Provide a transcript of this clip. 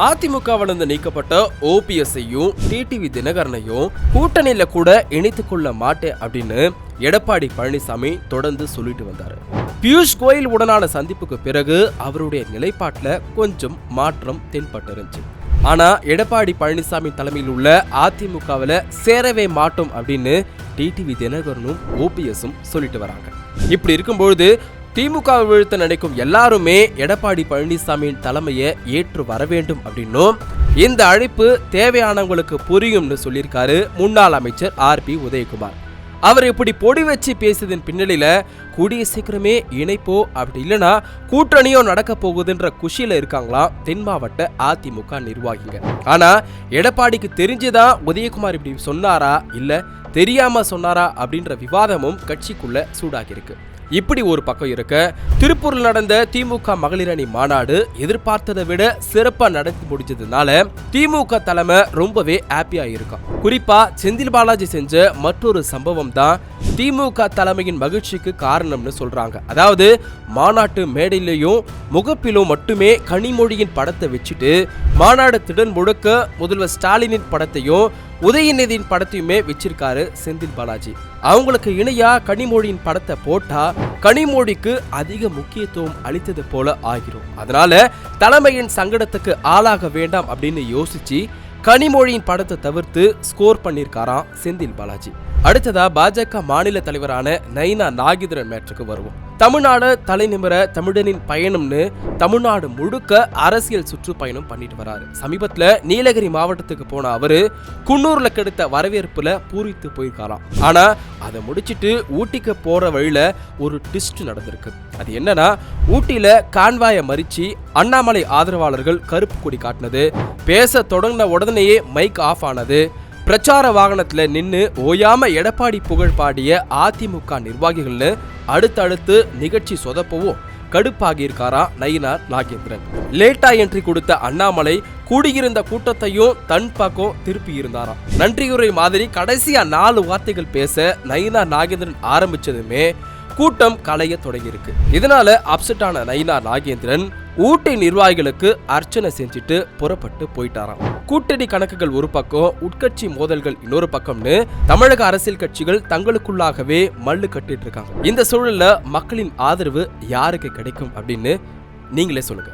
அதிமுகவிலிருந்து நீக்கப்பட்ட ஓபிஎஸ்ஐயும் டிடிவி தினகரனையும் கூட்டணியில கூட இணைத்துக் கொள்ள மாட்டேன் அப்படின்னு எடப்பாடி பழனிசாமி தொடர்ந்து சொல்லிட்டு வந்தாரு. பியூஷ் கோயில் உடனான சந்திப்புக்கு பிறகு அவருடைய நிலைப்பாட்டில் கொஞ்சம் மாற்றம் தென்பட்டிருந்துச்சு. ஆனா எடப்பாடி பழனிசாமி தலைமையில் உள்ள அதிமுகவில் சேரவே மாட்டோம் அப்படின்னு டிடிவி தினகரனும் ஓபிஎஸும் சொல்லிட்டு வராங்க. இப்படி இருக்கும்பொழுது திமுக வீழ்த்த நினைக்கும் எல்லாருமே எடப்பாடி பழனிசாமியின் தலைமையை ஏற்று வர வேண்டும் அப்படின்னும் இந்த அழைப்பு தேவையானவங்களுக்கு புரியும்னு சொல்லியிருக்காரு முன்னாள் அமைச்சர் ஆர் பி உதயகுமார். அவர் இப்படி பொடி வச்சு பேசியதன் பின்னணியில கூடிய சீக்கிரமே இணைப்போ அப்படி இல்லைன்னா கூட்டணியோ நடக்க போகுதுன்ற குஷியில இருக்காங்களாம் தென் மாவட்ட அதிமுக நிர்வாகிங்க. ஆனா எடப்பாடிக்கு தெரிஞ்சுதான் உதயகுமார் இப்படி சொன்னாரா இல்ல தெரியாம சொன்னாரா அப்படின்ற விவாதமும் கட்சிக்குள்ள சூடாகியிருக்கு. இப்படி ஒரு பக்கம் இருக்க திருப்பூரில் நடந்த திமுக மகளிர் அணி மாநாடு எதிர்பார்த்ததை விட சிறப்பாக நடத்தி முடிஞ்சதுனால திமுக தலைமை ரொம்பவே ஹாப்பியா இருக்கும் குறிப்பா செந்தில் பாலாஜி செஞ்ச மற்றொரு சம்பவம் தான் திமுக தலைமையின் மகிழ்ச்சிக்கு காரணம்னு சொல்றாங்க. அதாவது மாநாட்டு மேடையிலையும் முகப்பிலும் மட்டுமே கனிமொழியின் படத்தை வச்சுட்டு மாநாடு திடன் முழுக்க முதல்வர் ஸ்டாலினின் படத்தையும் உதயநிதியின் படத்தையுமே வச்சிருக்காரு செந்தில் பாலாஜி. அவங்களுக்கு இணையா கனிமொழியின் படத்தை போட்டா கனிமொழிக்கு அதிக முக்கியத்துவம் அளித்தது போல ஆகிரும் அதனால தலைமையின் சங்கடத்துக்கு ஆளாக வேண்டாம் அப்படின்னு யோசிச்சு கனிமொழியின் படத்தை தவிர்த்து ஸ்கோர் பண்ணியிருக்காராம் செந்தில் பாலாஜி. அடுத்ததா பாஜக மாநில தலைவரான நைனா நாகேந்திரன் மேட்ருக்கு வருவோம். தமிழ்நாடு தலைநிமிர தமிழனின் பயணம்னு தமிழ்நாடு முழுக்க அரசியல் சுற்றுப்பயணம் பண்ணிட்டு வராரு. சமீபத்துல நீலகிரி மாவட்டத்துக்கு போன அவரு குன்னூர்ல கிடைத்த வரவேற்புல பூரித்து போயிருக்காராம். ஆனா அதை முடிச்சிட்டு ஊட்டிக்கு போற வழியில ஒரு டிஸ்ட் நடந்திருக்கு. அது என்னன்னா ஊட்டியில கான்வாயை மறிச்சு அண்ணாமலை ஆதரவாளர்கள் கருப்பு கொடி காட்டினது பேச தொடங்கின உடனேயே மைக் ஆஃப் ஆனது பிரச்சார வாகனத்துல நின்று ஓயாம எடப்பாடி புகழ் பாடிய அதிமுக நிர்வாகிகள்னு அடுத்தடுத்து நிகழ்ச்சி சொதப்பவும் கடுப்பாகி இருக்காரா நயினார் நாகேந்திரன். லேட்டா என்ட்ரி கொடுத்த அண்ணாமலை கூடியிருந்த கூட்டத்தையும் தன் பக்கம் திருப்பி இருந்தாராம் நன்றியுரை மாதிரி கடைசியா நாலு வார்த்தைகள் பேச நயினார் நாகேந்திரன் ஆரம்பிச்சதுமே கூட்டம் கலைய தொடங்கியிருக்கு. இதனால அப்செட் ஆன நயினா நாகேந்திரன் ஊட்டி நிர்வாகிகளுக்கு அர்ச்சனை செஞ்சுட்டு புறப்பட்டு போயிட்டாராம். கூட்டணி கணக்குகள் ஒரு பக்கம் உட்கட்சி மோதல்கள் இன்னொரு பக்கம்னு தமிழக அரசியல் கட்சிகள் தங்களுக்குள்ளாகவே மல்லு கட்டிட்டு இருக்காங்க இந்த சூழல்ல மக்களின் ஆதரவு யாருக்கு கிடைக்கும் அப்படின்னு நீங்களே சொல்லுங்க.